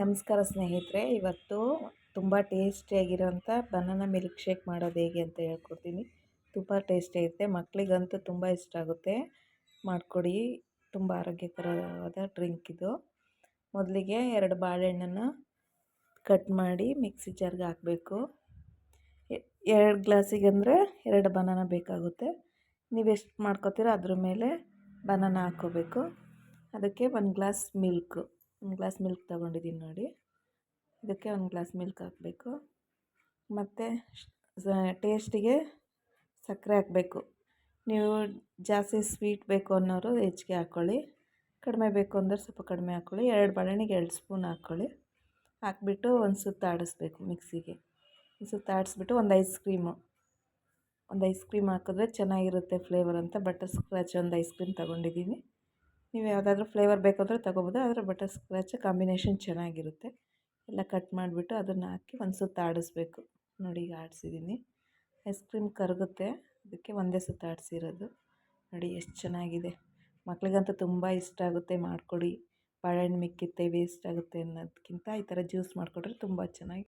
ನಮಸ್ಕಾರ ಸ್ನೇಹಿತರೆ, ಇವತ್ತು ತುಂಬ ಟೇಸ್ಟಿಯಾಗಿರೋಂಥ ಬನಾನಾ ಮಿಲ್ಕ್ ಶೇಕ್ ಮಾಡೋದು ಹೇಗೆ ಅಂತ ಹೇಳ್ಕೊಡ್ತೀನಿ. ತುಂಬ ಟೇಸ್ಟಿ ಇರುತ್ತೆ ಮಕ್ಕಳಿಗಂತೂ ತುಂಬ ಇಷ್ಟ ಆಗುತ್ತೆ. ಮಾಡಿಕೊಡಿ, ತುಂಬ ಆರೋಗ್ಯಕರವಾದ ಡ್ರಿಂಕ್ ಇದು. ಮೊದಲಿಗೆ ಎರಡು ಬಾಳೆಹಣ್ಣನ್ನು ಕಟ್ ಮಾಡಿ ಮಿಕ್ಸಿ ಜಾರ್ಗೆ ಹಾಕಬೇಕು. ಎರಡು ಗ್ಲಾಸಿಗೆ ಅಂದರೆ ಎರಡು ಬನಾನ ಬೇಕಾಗುತ್ತೆ. ನೀವು ಎಷ್ಟು ಮಾಡ್ಕೊತೀರೋ ಅದ್ರ ಮೇಲೆ ಬನಾನ ಹಾಕ್ಕೋಬೇಕು. ಅದಕ್ಕೆ ಒಂದು ಗ್ಲಾಸ್ ಮಿಲ್ಕು ಒಂದು ಗ್ಲಾಸ್ ಮಿಲ್ಕ್ ತಗೊಂಡಿದ್ದೀನಿ ನೋಡಿ. ಇದಕ್ಕೆ ಒಂದು ಗ್ಲಾಸ್ ಮಿಲ್ಕ್ ಹಾಕಬೇಕು. ಮತ್ತು ಟೇಸ್ಟಿಗೆ ಸಕ್ಕರೆ ಹಾಕಬೇಕು. ನೀವು ಜಾಸ್ತಿ ಸ್ವೀಟ್ ಬೇಕು ಅನ್ನೋರು ಹೆಚ್ಚಿಗೆ ಹಾಕ್ಕೊಳ್ಳಿ ಕಡಿಮೆ ಬೇಕು ಅಂದರೆ ಸ್ವಲ್ಪ ಕಡಿಮೆ ಹಾಕ್ಕೊಳ್ಳಿ ಎರಡು ಬಾಳೆಹಣ್ಣಿಗೆ ಎರಡು ಸ್ಪೂನ್ ಹಾಕ್ಕೊಳ್ಳಿ ಹಾಕ್ಬಿಟ್ಟು ಒಂದು ಸುತ್ತು ಆಡಿಸ್ಬೇಕು ಮಿಕ್ಸಿಗೆ. ಒಂದು ಸುತ್ತ ಆಡಿಸ್ಬಿಟ್ಟು ಒಂದು ಐಸ್ ಕ್ರೀಮು. ಒಂದು ಐಸ್ ಕ್ರೀಮ್ ಹಾಕಿದ್ರೆ ಚೆನ್ನಾಗಿರುತ್ತೆ ಫ್ಲೇವರ್ ಅಂತ. ಬಟರ್ ಸ್ಕ್ರಾಚ್ ಒಂದು ಐಸ್ ಕ್ರೀಮ್ ತೊಗೊಂಡಿದ್ದೀನಿ. ನೀವು ಯಾವುದಾದ್ರೂ ಫ್ಲೇವರ್ ಬೇಕಾದರೂ ತೊಗೋಬೋದು. ಆದರೆ ಬಟರ್ ಸ್ಕ್ರಾಚ್ ಕಾಂಬಿನೇಷನ್ ಚೆನ್ನಾಗಿರುತ್ತೆ. ಎಲ್ಲ ಕಟ್ ಮಾಡಿಬಿಟ್ಟು ಅದನ್ನು ಹಾಕಿ ಒಂದು ಸುತ್ತು ಆಡಿಸ್ಬೇಕು. ನೋಡಿ, ಈಗ ಆಡಿಸಿದ್ದೀನಿ ಐಸ್ ಕ್ರೀಮ್ ಕರಗುತ್ತೆ. ಅದಕ್ಕೆ ಒಂದೇ ಸುತ್ತು ಆಡಿಸಿರೋದು. ನೋಡಿ, ಎಷ್ಟು ಚೆನ್ನಾಗಿದೆ. ಮಕ್ಳಿಗಂತೂ ತುಂಬ ಇಷ್ಟ ಆಗುತ್ತೆ. ಮಾಡಿಕೊಡಿ. ಬಾಳೆಹಣ್ಣು ಮಿಕ್ಕಿತ್ತೆ ವೇಸ್ಟ್ ಆಗುತ್ತೆ ಅನ್ನೋದಕ್ಕಿಂತ ಈ ಥರ ಜ್ಯೂಸ್ ಮಾಡಿಕೊಟ್ರೆ ತುಂಬ ಚೆನ್ನಾಗಿ